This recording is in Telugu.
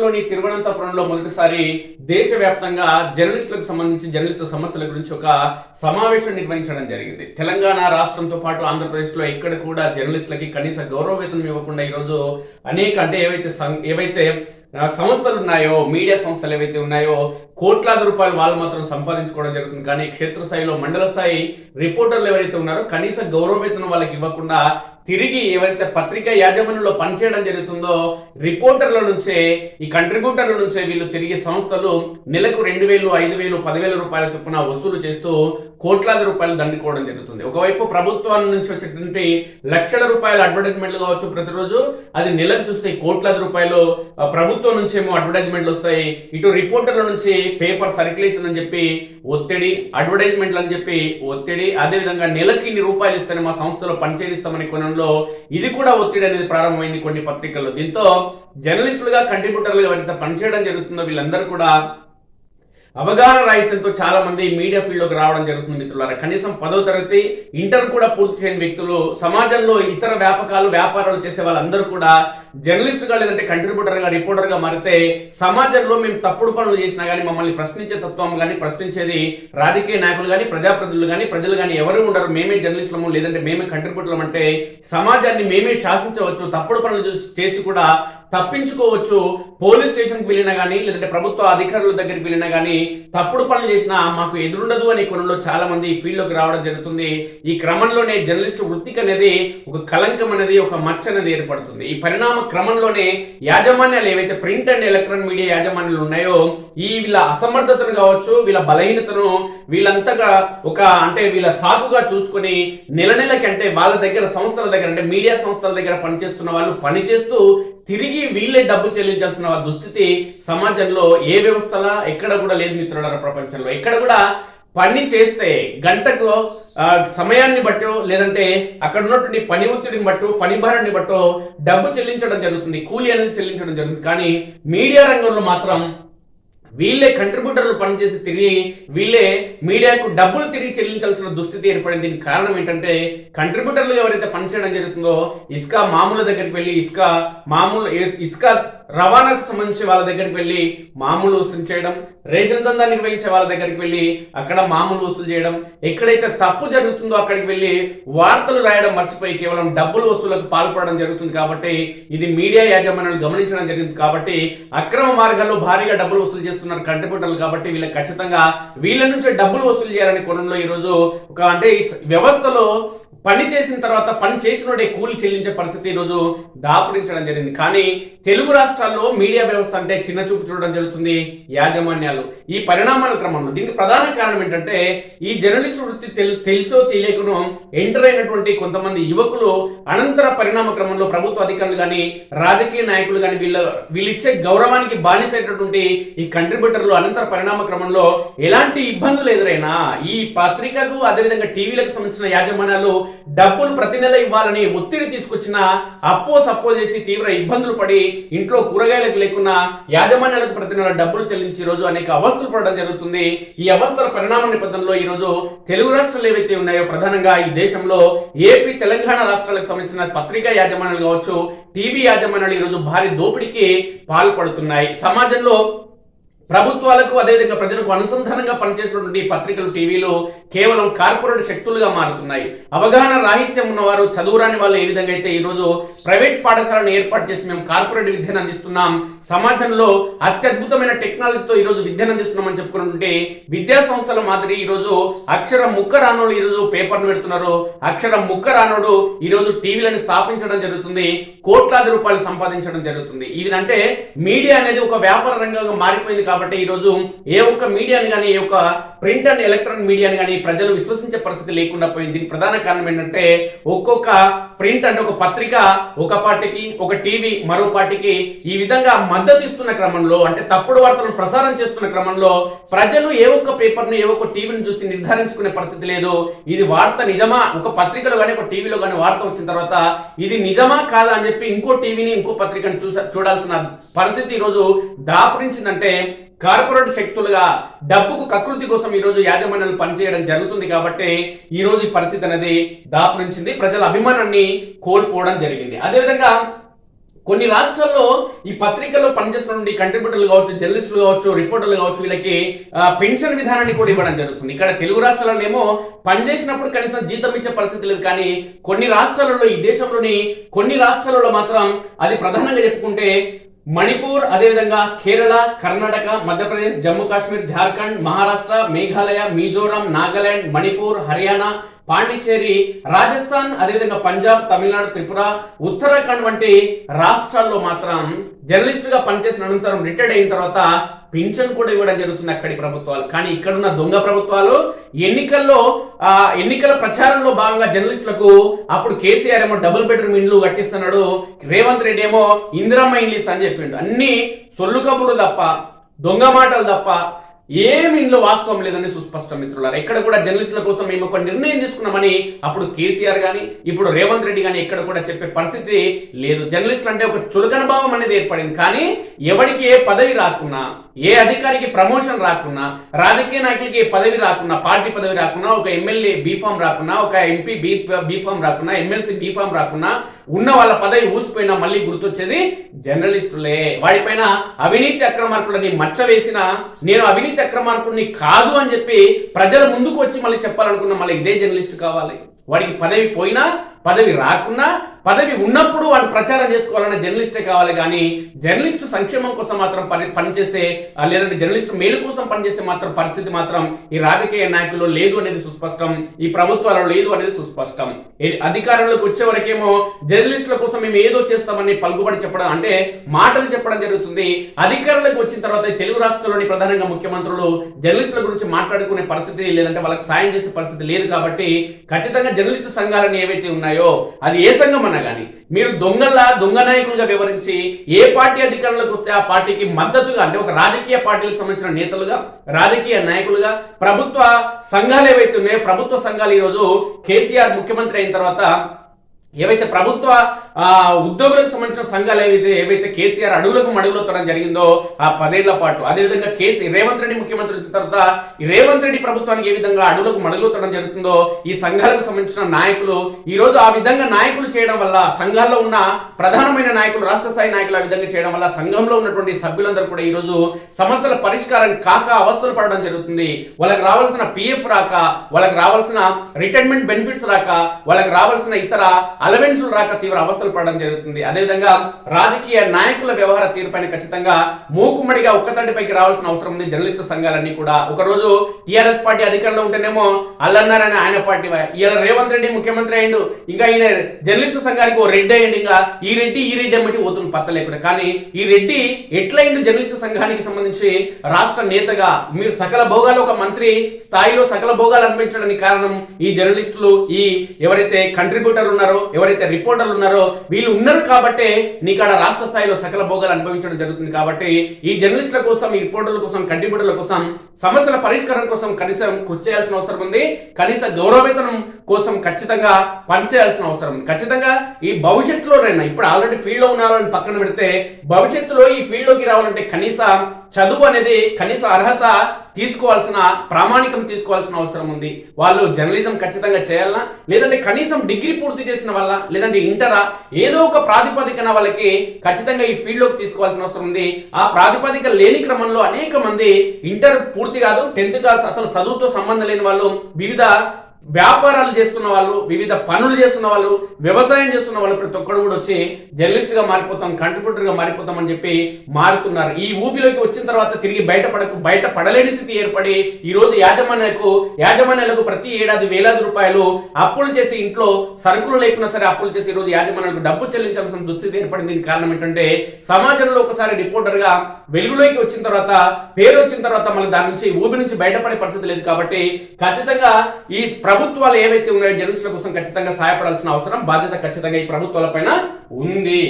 రాష్ట్రంలోని తిరువనంతపురంలో మొదటిసారి దేశవ్యాప్తంగా జర్నలిస్టులకు సంబంధించి జర్నలిస్టుల సమస్యల గురించి ఒక సమావేశం నిర్వహించడం జరిగింది. తెలంగాణ రాష్ట్రంతో పాటు ఆంధ్రప్రదేశ్లో ఎక్కడ కూడా జర్నలిస్టులకి కనీస గౌరవ వేతనం ఇవ్వకుండా ఈరోజు అనేక అంటే ఏవైతే ఏవైతే సంస్థలు ఉన్నాయో మీడియా సంస్థలు ఏవైతే ఉన్నాయో కోట్లాది రూపాయలు వాళ్ళు మాత్రం సంపాదించుకోవడం జరుగుతుంది. కానీ క్షేత్రస్థాయిలో మండల స్థాయి రిపోర్టర్లు ఎవరైతే ఉన్నారో కనీస గౌరవ వేతనం వాళ్ళకి ఇవ్వకుండా తిరిగి ఎవరైతే పత్రికా యాజమాన్యంలో పనిచేయడం జరుగుతుందో రిపోర్టర్ల నుంచే ఈ కంట్రిబ్యూటర్ల నుంచే వీళ్ళు తిరిగి సంస్థలు నెలకు రెండు వేలు ఐదు వేలు పదివేల రూపాయల చొప్పున వసూలు చేస్తూ కోట్లాది రూపాయలు దండుకోవడం జరుగుతుంది. ఒకవైపు ప్రభుత్వం నుంచి వచ్చేటువంటి లక్షల రూపాయల అడ్వర్టైజ్మెంట్లు కావచ్చు ప్రతిరోజు అది నెలకు చూస్తే కోట్లాది రూపాయలు ప్రభుత్వం నుంచి ఏమో అడ్వర్టైజ్మెంట్లు వస్తాయి. ఇటు రిపోర్టర్ల నుంచి పేపర్ సర్క్యులేషన్ అని చెప్పి ఒత్తిడి అడ్వర్టైజ్మెంట్లు అని చెప్పి ఒత్తిడి అదేవిధంగా నెలకి ఇన్ని రూపాయలు ఇస్తేనే మా సంస్థలో పనిచేయిస్తామని కొన్ని కొనంలో ఇది కూడా ఒత్తిడి అనేది ప్రారంభమైంది కొన్ని పత్రికల్లో. దీంతో జర్నలిస్టులుగా కంట్రిబ్యూటర్లుగా వారితో పనిచేయడం జరుగుతుందో వీళ్ళందరూ కూడా అవగాహన రాహిత్యంతో చాలా మంది మీడియా ఫీల్డ్లోకి రావడం జరుగుతుంది మిత్రులారా. కనీసం పదో తరగతి ఇంటర్ కూడా పూర్తి చేయని వ్యక్తులు సమాజంలో ఇతర వ్యాపకాలు వ్యాపారాలు చేసే వాళ్ళందరూ కూడా జర్నలిస్టుగా లేదంటే కంట్రిబ్యూటర్గా రిపోర్టర్గా మారితే సమాజంలో మేము తప్పుడు పనులు చేసినా కానీ మమ్మల్ని ప్రశ్నించే తత్వం కానీ ప్రశ్నించేది రాజకీయ నాయకులు కానీ ప్రజాప్రతినిధులు కానీ ప్రజలు కానీ ఎవరు ఉండరు. మేమే జర్నలిస్టులము లేదంటే మేమే కంట్రిబ్యూటర్లం అంటే సమాజాన్ని మేమే శాసించవచ్చు. తప్పుడు పనులు చేసి కూడా తప్పించుకోవచ్చు. పోలీస్ స్టేషన్కి వెళ్ళినా కానీ లేదంటే ప్రభుత్వ అధికారుల దగ్గరికి వెళ్ళినా కానీ తప్పుడు పనులు చేసినా మాకు ఎదురుండదు అనే కొనంలో చాలా మంది ఫీల్డ్లోకి రావడం జరుగుతుంది. ఈ క్రమంలోనే జర్నలిస్ట్ వృత్తికి అనేది ఒక కలంకం అనేది ఒక మచ్చ అనేది ఏర్పడుతుంది. ఈ పరిణామ క్రమంలోనే యాజమాన్యాలు ఏవైతే ప్రింట్ అండ్ ఎలక్ట్రానిక్ మీడియా యాజమాన్యాలు ఉన్నాయో ఈ వీళ్ళ అసమర్థతను కావచ్చు వీళ్ళ బలహీనతను వీళ్ళంతగా ఒక అంటే వీళ్ళ సాకుగా చూసుకొని నెల నెలకి అంటే వాళ్ళ దగ్గర సంస్థల దగ్గర అంటే మీడియా సంస్థల దగ్గర పనిచేస్తున్న వాళ్ళు పనిచేస్తూ తిరిగి వీళ్ళే డబ్బు చెల్లించాల్సిన దుస్థితి సమాజంలో ఏ వ్యవస్థలా ఎక్కడ కూడా లేదు మిత్రులారా ప్రపంచంలో. ఎక్కడ కూడా పని చేస్తే గంటకు సమయాన్ని బట్టో లేదంటే అక్కడ ఉన్నటువంటి పని ఒత్తిడిని బట్టో పని భారాన్ని బట్టో డబ్బు చెల్లించడం జరుగుతుంది కూలి అనేది చెల్లించడం జరుగుతుంది. కానీ మీడియా రంగంలో మాత్రం వీళ్ళే కంట్రిబ్యూటర్లు పనిచేసి తిరిగి వీళ్ళే మీడియాకు డబ్బులు తిరిగి చెల్లించాల్సిన దుస్థితి ఏర్పడింది. దీనికి కారణం ఏంటంటే కంట్రిబ్యూటర్లు ఎవరైతే పనిచేయడం జరుగుతుందో ఇసుక మామూలు దగ్గరికి వెళ్ళి ఇసుక మామూలు ఇసుక రవాణాకు సంబంధించి వాళ్ళ దగ్గరికి వెళ్ళి మామూలు వసూలు చేయడం రేషన్ దందా నిర్వహించే వాళ్ళ దగ్గరికి వెళ్ళి అక్కడ మామూలు వసూలు చేయడం ఎక్కడైతే తప్పు జరుగుతుందో అక్కడికి వెళ్ళి వార్తలు రాయడం మర్చిపోయి కేవలం డబ్బులు వసూలకు పాల్పడడం జరుగుతుంది కాబట్టి ఇది మీడియా యాజమాన్యాలు గమనించడం జరిగింది కాబట్టి అక్రమ మార్గాల్లో భారీగా డబ్బులు వసూలు చేస్తున్నారు కంట్రిబ్యూటర్లు కాబట్టి వీళ్ళకి ఖచ్చితంగా వీళ్ళ నుంచే డబ్బులు వసూలు చేయాలనే కోణంలో ఈరోజు ఒక అంటే ఈ వ్యవస్థలో పని చేసిన తర్వాత పని చేసినోడే కూలి చెల్లించే పరిస్థితి ఈరోజు దాపురించడం జరిగింది. కానీ తెలుగు రాష్ట్రాల్లో మీడియా వ్యవస్థ అంటే చిన్న చూపు చూడడం జరుగుతుంది. యాజమాన్యాలు ఈ పరిణామాల క్రమంలో దీనికి ప్రధాన కారణం ఏంటంటే ఈ జర్నలిస్ట్ వృత్తి తెలుసో తెలియకనో ఎంటర్ అయినటువంటి కొంతమంది యువకులు అనంతర పరిణామ క్రమంలో ప్రభుత్వ అధికారులు కానీ రాజకీయ నాయకులు కానీ వీళ్ళ వీళ్ళిచ్చే గౌరవానికి బానిసైనటువంటి ఈ కంట్రిబ్యూటర్లు అనంతర పరిణామ క్రమంలో ఎలాంటి ఇబ్బందులు ఎదురైనా ఈ పత్రికకు అదేవిధంగా టీవీలకు సంబంధించిన యాజమాన్యాలు డబ్బులు ప్రతి నెల ఇవ్వాలని ఒత్తిడి తీసుకొచ్చిన అప్పో సప్పో చేసి తీవ్ర ఇబ్బందులు పడి ఇంట్లో కూరగాయలకు లేకున్నా యాజమాన్యాలకు ప్రతి నెల డబ్బులు చెల్లించి ఈ రోజు అనేక అవస్థలు పడడం జరుగుతుంది. ఈ అవస్థల పరిణామ నేపథ్యంలో ఈ రోజు తెలుగు రాష్ట్రాలు ఏవైతే ఉన్నాయో ప్రధానంగా ఈ దేశంలో ఏపీ తెలంగాణ రాష్ట్రాలకు సంబంధించిన పత్రికా యాజమాన్యాలు కావచ్చు టీవీ యాజమాన్యాలు ఈ రోజు భారీ దోపిడీకి పాల్పడుతున్నాయి. సమాజంలో ప్రభుత్వాలకు అదేవిధంగా ప్రజలకు అనుసంధానంగా పనిచేసినటువంటి పత్రికలు టీవీలు కేవలం కార్పొరేట్ శక్తులుగా మారుతున్నాయి. అవగాహన రాహిత్యం ఉన్నవారు చదువురాని వాళ్ళు ఏ విధంగా అయితే ఈరోజు ప్రైవేట్ పాఠశాలను ఏర్పాటు చేసి మేము కార్పొరేట్ విద్యను అందిస్తున్నాం సమాజంలో అత్యద్భుతమైన టెక్నాలజీతో ఈరోజు విద్యను అందిస్తున్నామని చెప్పుకున్నటువంటి విద్యా సంస్థల మాదిరి ఈరోజు అక్షరం ముక్క రానోడు ఈరోజు పేపర్ను పెడుతున్నారు. అక్షరం ముక్క రానోడు ఈరోజు టీవీలను స్థాపించడం జరుగుతుంది కోట్లాది రూపాయలు సంపాదించడం జరుగుతుంది. ఇది అంటే మీడియా అనేది ఒక వ్యాపార రంగంగా మారిపోయింది కాబట్టి ఈరోజు ఏ ఒక్క మీడియాని కానీ ఏ ఒక్క ప్రింట్ అండ్ ఎలక్ట్రానిక్ మీడియాని కానీ ప్రజలు విశ్వసించే పరిస్థితి లేకుండా పోయింది. దీనికి ప్రధాన కారణం ఏంటంటే ఒక్కొక్క ప్రింట్ అంటే ఒక పత్రిక ఒక పార్టీకి ఒక టీవీ మరో పార్టీకి ఈ విధంగా మద్దతు ఇస్తున్న క్రమంలో అంటే తప్పుడు వార్తలను ప్రసారం చేస్తున్న క్రమంలో ప్రజలు ఏ ఒక్క పేపర్ను ఏ ఒక్క టీవీని చూసి నిర్ధారించుకునే పరిస్థితి లేదు. ఇది వార్త నిజమా? ఒక పత్రికలో కానీ ఒక టీవీలో కానీ వార్త వచ్చిన తర్వాత ఇది నిజమా కాదా అని చెప్పి ఇంకో టీవీని ఇంకో పత్రికను చూసా చూడాల్సిన పరిస్థితి ఈరోజు దాపురించిందంటే కార్పొరేట్ శక్తులుగా డబ్బుకు కకృతి కోసం ఈ రోజు యాజమాన్యాలు పనిచేయడం జరుగుతుంది కాబట్టి ఈ రోజు ఈ పరిస్థితి అనేది దాపురించింది. ప్రజల అభిమానాన్ని కోల్పోవడం జరిగింది. అదేవిధంగా కొన్ని రాష్ట్రాల్లో ఈ పత్రికల్లో పనిచేస్తున్న కంట్రిబ్యూటర్లు కావచ్చు జర్నలిస్టులు కావచ్చు రిపోర్టర్లు కావచ్చు వీళ్ళకి పెన్షన్ విధానాన్ని కూడా ఇవ్వడం జరుగుతుంది. ఇక్కడ తెలుగు రాష్ట్రాలలో ఏమో పనిచేసినప్పుడు కనీసం జీతం ఇచ్చే పరిస్థితి లేదు కానీ కొన్ని రాష్ట్రాలలో ఈ దేశంలోని కొన్ని రాష్ట్రాలలో మాత్రం అది ప్రధానంగా చెప్పుకుంటే మణిపూర్ అదేవిధంగా కేరళ కర్ణాటక మధ్యప్రదేశ్ జమ్మూ కాశ్మీర్ జార్ఖండ్ మహారాష్ట్ర మేఘాలయ మిజోరాం నాగాలాండ్ మణిపూర్ హర్యానా పాండిచ్చేరి రాజస్థాన్ అదేవిధంగా పంజాబ్ తమిళనాడు త్రిపుర ఉత్తరాఖండ్ వంటి రాష్ట్రాల్లో మాత్రం జర్నలిస్టుగా పనిచేసిన అనంతరం రిటైర్డ్ అయిన తర్వాత పింఛన్ కూడా ఇవ్వడం జరుగుతుంది అక్కడి ప్రభుత్వాలు. కానీ ఇక్కడున్న దొంగ ప్రభుత్వాలు ఎన్నికల్లో ఆ ఎన్నికల ప్రచారంలో భాగంగా జర్నలిస్టులకు అప్పుడు కేసీఆర్ ఏమో డబుల్ బెడ్రూమ్ ఇండ్లు కట్టిస్తున్నాడు రేవంత్ రెడ్డి ఏమో ఇందిరమ్మ ఇండ్లు ఇస్తా అని చెప్పిండు. అన్ని సొల్లు కబుర్లు తప్ప దొంగ మాటలు తప్ప ఏమి ఇందులో వాస్తవం లేదని సుస్పష్టం మిత్రులారా. ఎక్కడ కూడా జర్నలిస్టుల కోసం మేము ఒక నిర్ణయం తీసుకున్నామని అప్పుడు కేసీఆర్ గాని ఇప్పుడు రేవంత్ రెడ్డి గాని ఎక్కడ కూడా చెప్పే పరిస్థితి లేదు. జర్నలిస్టులు అంటే ఒక చులకన భావం అనేది ఏర్పడింది. కానీ ఎవరికి ఏ పదవి రాకున్నా ఏ అధికారికి ప్రమోషన్ రాకున్నా రాజకీయ నాయకులకి ఏ పదవి రాకున్నా పార్టీ పదవి రాకున్నా ఒక ఎమ్మెల్యే బీఫామ్ రాకున్నా ఒక ఎంపీ బీ బీఫామ్ రాకున్నా ఎమ్మెల్సీ బీఫామ్ రాకున్నా ఉన్న వాళ్ళ పదవి ఊసిపోయినా మళ్ళీ గుర్తొచ్చేది జర్నలిస్టులే. వాడిపైన అవినీతి అక్రమార్కులని మచ్చ వేసిన నేను అవినీతి చక్రమార్కుడిని కాదు అని చెప్పి ప్రజల ముందుకు వచ్చి మళ్ళీ చెప్పాలనుకున్న మళ్ళీ ఇదే జర్నలిస్ట్ కావాలి. వాడికి పదవి పోయినా పదవి రాకున్నా పదవి ఉన్నప్పుడు వాళ్ళు ప్రచారం చేసుకోవాలన్న జర్నలిస్టే కావాలి కానీ జర్నలిస్టు సంక్షేమం కోసం మాత్రం పని పనిచేసే లేదంటే జర్నలిస్టు మేలు కోసం పనిచేసే మాత్రం పరిస్థితి మాత్రం ఈ రాజకీయ నాయకుల్లో లేదు అనేది సుస్పష్టం ఈ ప్రభుత్వాలలో లేదు అనేది సుస్పష్టం. అధికారంలోకి వచ్చే వరకేమో జర్నలిస్టుల కోసం మేము ఏదో చేస్తామని పలుకుబడి చెప్పడం అంటే మాటలు చెప్పడం జరుగుతుంది. అధికారంలోకి వచ్చిన తర్వాత తెలుగు రాష్ట్రాల్లోని ప్రధానంగా ముఖ్యమంత్రులు జర్నలిస్టుల గురించి మాట్లాడుకునే పరిస్థితి లేదంటే వాళ్ళకి సాయం చేసే పరిస్థితి లేదు కాబట్టి ఖచ్చితంగా జర్నలిస్టు సంఘాలను ఏవైతే ఉన్నాయో అది ఏ సంఘం అన్నా కానీ మీరు దొంగల్లా దొంగ నాయకులుగా వివరించి ఏ పార్టీ అధికారంలోకి వస్తే ఆ పార్టీకి మద్దతుగా అంటే ఒక రాజకీయ పార్టీలకు సంబంధించిన నేతలుగా రాజకీయ నాయకులుగా ప్రభుత్వ సంఘాలు ఏవైతే ఉన్నాయో ప్రభుత్వ సంఘాలు ఈరోజు కేసీఆర్ ముఖ్యమంత్రి అయిన తర్వాత ఏవైతే ప్రభుత్వ ఉద్యోగులకు సంబంధించిన సంఘాలు ఏవైతే ఏవైతే కేసీఆర్ అడుగులకు మడుగులు తరం జరిగిందో ఆ పదేళ్ళ పాటు అదేవిధంగా కేసీ రేవంత్ రెడ్డి ముఖ్యమంత్రి వచ్చిన తర్వాత రేవంత్ రెడ్డి ప్రభుత్వానికి ఏ విధంగా అడుగులకు మడుగులు తరం జరుగుతుందో ఈ సంఘాలకు సంబంధించిన నాయకులు ఈ రోజు ఆ విధంగా నాయకులు చేయడం వల్ల సంఘాల్లో ఉన్న ప్రధానమైన నాయకులు రాష్ట్ర స్థాయి నాయకులు ఆ విధంగా చేయడం వల్ల సంఘంలో ఉన్నటువంటి సభ్యులందరూ కూడా ఈ రోజు సమస్యల పరిష్కారం కాక అవస్థలు పడడం జరుగుతుంది. వాళ్ళకి రావాల్సిన పిఎఫ్ రాక వాళ్ళకి రావాల్సిన రిటైర్మెంట్ బెనిఫిట్స్ రాక వాళ్ళకి రావాల్సిన ఇతర అలవెన్సులు రాక తీవ్ర అవస్థలు పడడం జరుగుతుంది. అదేవిధంగా రాజకీయ నాయకుల వ్యవహార తీరుపైన ఖచ్చితంగా మూకుమ్మడిగా ఒక్కతాటిపైకి రావాల్సిన అవసరం ఉంది. జర్నలిస్టు సంఘాలన్నీ కూడా. ఒక రోజు పార్టీ అధికారంలో ఉంటేనేమో అల్లన్నారని ఆయన పార్టీ వా- రేవంత్ రెడ్డి ముఖ్యమంత్రి అయ్యిండు. ఇంకా ఈయన జర్నలిస్టు సంఘానికి ఓ రెడ్డి అయ్యిండు. ఇంకా ఈ రెడ్డి ఈ రెడ్డి అమ్మటి పోతుంది పత్తలేకుండా. కానీ ఈ రెడ్డి ఎట్లయిండు జర్నలిస్టు సంఘానికి సంబంధించి రాష్ట్ర నేతగా? మీరు సకల భోగాలు ఒక మంత్రి స్థాయిలో సకల భోగాలు అనిపించడానికి కారణం ఈ జర్నలిస్టులు ఈ ఎవరైతే కంట్రిబ్యూటర్ ఉన్నారో ఎవరైతే రిపోర్టర్లు ఉన్నారో వీళ్ళు ఉన్నారు కాబట్టే నీకు ఆడ రాష్ట్ర స్థాయిలో సకల భోగాలు అనుభవించడం జరుగుతుంది కాబట్టి ఈ జర్నలిస్టుల కోసం ఈ రిపోర్టర్ల కోసం కంట్రిబ్యూటర్ల కోసం సమస్యల పరిష్కారం కోసం కనీసం కృషి చేయాల్సిన అవసరం ఉంది. కనీస గౌరవవేతనం కోసం ఖచ్చితంగా పనిచేయాల్సిన అవసరం ఉంది. ఖచ్చితంగా ఈ భవిష్యత్తులో రైనా ఇప్పుడు ఆల్రెడీ ఫీల్డ్లో పక్కన పెడితే భవిష్యత్తులో ఈ ఫీల్డ్లోకి రావాలంటే కనీస చదువు అనేది కనీస అర్హత తీసుకోవాల్సిన ప్రామాణికం తీసుకోవాల్సిన అవసరం ఉంది. వాళ్ళు జర్నలిజం ఖచ్చితంగా చేయాలనా? లేదంటే కనీసం డిగ్రీ పూర్తి చేసిన వల్ల లేదంటే ఇంటరా? ఏదో ఒక ప్రాతిపదికన వాళ్ళకి ఖచ్చితంగా ఈ ఫీల్డ్లోకి తీసుకోవాల్సిన అవసరం ఉంది. ఆ ప్రాతిపదిక లేని క్రమంలో అనేక మంది ఇంటర్ పూర్తి కాదు టెన్త్ క్లాస్ అసలు చదువుతో సంబంధం లేని వాళ్ళు వివిధ వ్యాపారాలు చేస్తున్న వాళ్ళు వివిధ పనులు చేస్తున్న వాళ్ళు వ్యవసాయం చేస్తున్న వాళ్ళు ప్రతి ఒక్కరు కూడా వచ్చి జర్నలిస్ట్గా మారిపోతాం కంట్రిబ్యూటర్గా మారిపోతాం అని చెప్పి మారుతున్నారు. ఈ ఊపిలోకి వచ్చిన తర్వాత తిరిగి బయటపడకు బయట పడలేని స్థితి ఏర్పడి ఈ రోజు యాజమాన్యకు యాజమాన్యాలకు ప్రతి ఏడాది వేలాది రూపాయలు అప్పులు చేసి ఇంట్లో సరుకులు లేకున్నా సరే అప్పులు చేసి ఈ రోజు యాజమాన్యాలకు డబ్బు చెల్లించాల్సిన దుస్థితి ఏర్పడింది. దీనికి కారణం ఏంటంటే సమాజంలో ఒకసారి రిపోర్టర్గా వెలుగులోకి వచ్చిన తర్వాత పేరు వచ్చిన తర్వాత మళ్ళీ దాని నుంచి ఊబి నుంచి బయటపడే పరిస్థితి లేదు కాబట్టి ఖచ్చితంగా ఈ ప్రభుత్వాలు ఏవైతే ఉన్నాయో జర్నలిస్టుల కోసం ఖచ్చితంగా సహాయపడాల్సిన అవసరం బాధ్యత ఖచ్చితంగా ఈ ప్రభుత్వాల పైన ఉంది.